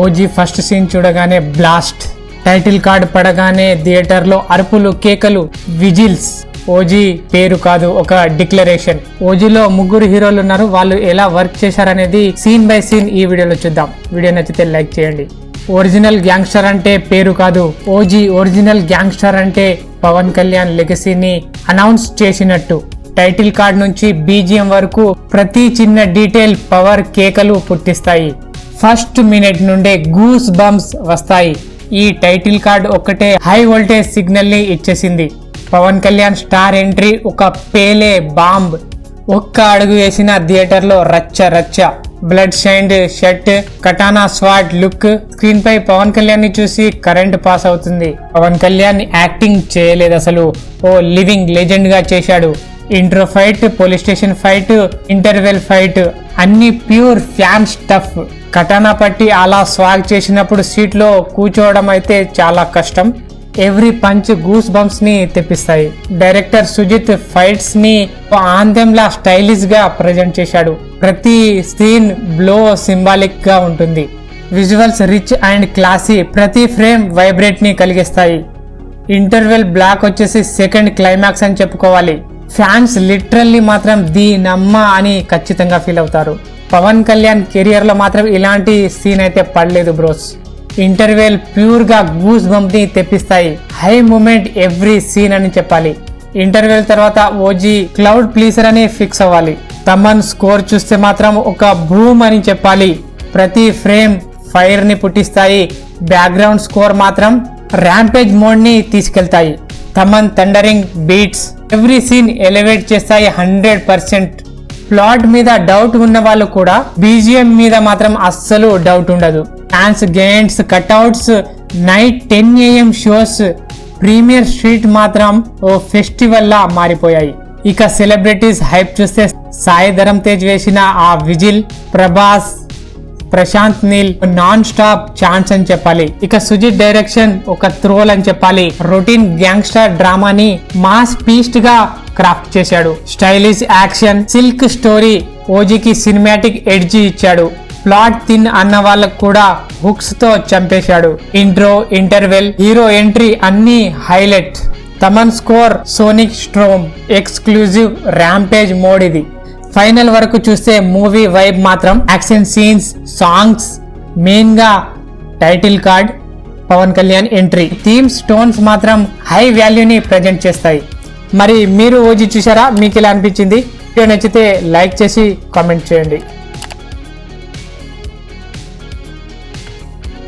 OG first scene చూడగానే blast. Title card పడగానే థియేటర్లో అరుపులు కేకలు విజిల్స్. ఓజీ పేరు కాదు ఒక డిక్లరేషన్. ఓజీలో ముగ్గురు హీరోలు ఉన్నారు వాళ్ళు ఎలా వర్క్ చేశారనేది సీన్ బై సీన్ ఈ వీడియోలో చూద్దాం. వీడియో నచ్చితే లైక్ చేయండి. ఒరిజినల్ గ్యాంగ్స్టర్ అంటే పేరు కాదు. ఓజీ ఒరిజినల్ గ్యాంగ్స్టర్ అంటే పవన్ కళ్యాణ్ లెగసీని అనౌన్స్ చేసినట్టు. టైటిల్ కార్డ్ నుంచి బీజిఎం వరకు ప్రతి చిన్న డీటెయిల్ పవర్ కేకలు పుట్టిస్తాయి. ఫస్ట్ మినిట్ నుండే గూస్ బంప్స్ వస్తాయి. ఈ టైటిల్ కార్డ్ ఒక్కటే హై వోల్టేజ్ సిగ్నల్ని ఇచ్చేసింది. పవన్ కళ్యాణ్ స్టార్ ఎంట్రీ ఒక పేలే బాంబ్. ఒక్క అడుగు వేసిన థియేటర్లో రచ్చ రచ్చ. Blood stained shirt katana swat look. Screen పై పవన్ కళ్యాణ్ని చూసి కరెంట్ పాస్ అవుతుంది. పవన్ కళ్యాణ్ యాక్టింగ్ చేయలేదు అసలు. ఓ లివింగ్ లెజెండ్గా చేశాడు. Intro fight police station fight interval fight అన్ని ప్యూర్ ఫ్యాన్ స్టఫ్. కటానా పట్టి అలా స్వాగ్ చేసినప్పుడు సీట్లో కూర్చోవడం అయితే చాలా కష్టం. ఎవ్రీ పంచ్ గూస్ బంప్స్ని తెప్పిస్తాయి. డైరెక్టర్ సుజిత్ ఫైట్స్ని ఆందెంలా స్టైలిష్గా ప్రజెంట్ చేశాడు. ప్రతి సీన్ బ్లో సింబాలిక్గా ఉంటుంది. విజువల్స్ రిచ్ అండ్ క్లాసీ ప్రతి ఫ్రేమ్ వైబ్రేట్ని కలిగిస్తాయి. ఇంటర్వెల్ బ్లాక్ వచ్చేసి సెకండ్ క్లైమాక్స్ అని చెప్పుకోవాలి. ఫ్యాన్స్ లిటరల్లీ మాత్రం దీనమ్మ అని ఖచ్చితంగా ఫీల్ అవుతారు. పవన్ కళ్యాణ్ కెరియర్లో మాత్రం ఇలాంటి సీన్ అయితే పడలేదు బ్రోస్. ఇంటర్వెల్ ప్యూర్గా గూస్ బంప్ని తెప్పిస్తాయి. హై మూమెంట్ ఎవ్రీ సీన్ అని చెప్పాలి. ఇంటర్వెల్ తర్వాత ఓజీ క్లౌడ్ ప్లీసర్ అని ఫిక్స్ అవ్వాలి. తమన్ స్కోర్ చూస్తే మాత్రం ఒక భూమ్ అని చెప్పాలి. ప్రతి ఫ్రేమ్ ఫైర్ని పుట్టిస్తాయి. బ్యాక్గ్రౌండ్ స్కోర్ మాత్రం ర్యాంపేజ్ మోడ్ని తీసుకెళ్తాయి. Thaman thundering beats every scene elevate చేస్తాయి హండ్రెడ్ పర్సెంట్ ప్లాట్ మీద డౌట్ ఉన్న వాళ్ళు కూడా బీజిఎం మీద మాత్రం అస్సలు డౌట్ ఉండదు. Fans games cutouts night ten AM shows premiere street మాత్రం ఓ ఫెస్టివల్ లా మారిపోయాయి. ఇక సెలబ్రిటీస్ హైప్ చూస్తే సాయి ధరం తేజ్ వేసిన ఆ whistle Prabhas Prashanth Neel non stop chance అని చెప్పాలి. ఇక సుజిత్ డైరెక్షన్ ఒక త్రోల్ అని చెప్పాలి. రొటీన్ గ్యాంగ్స్టర్ డ్రామాని మాస్ పీస్ట్గా క్రాఫ్ట్ చేశాడు. స్టైలిష్ యాక్షన్ సిల్క్ స్టోరీ ఓజీకి సినిమాటిక్ ఎడ్జి ఇచ్చాడు. ప్లాట్ థిన్ అన్న వాళ్ళకు కూడా హుక్స్తో చంపేశాడు. ఇంట్రో ఇంటర్వెల్ హీరో ఎంట్రీ అన్ని highlight Thaman score sonic storm exclusive rampage mode ఇది. ఫైనల్ వరకు చూస్తే మూవీ వైబ్ మాత్రం యాక్షన్ సీన్స్ సాంగ్స్ మెయిన్గా title card Pawan Kalyan entry. Theme stones మాత్రం హై వాల్యూని ప్రజెంట్ చేస్తాయి. మరి మీరు ఓజీ చూసారా మీకు ఇలా అనిపించింది? వీడియో నచ్చితే లైక్ చేసి కామెంట్ చేయండి.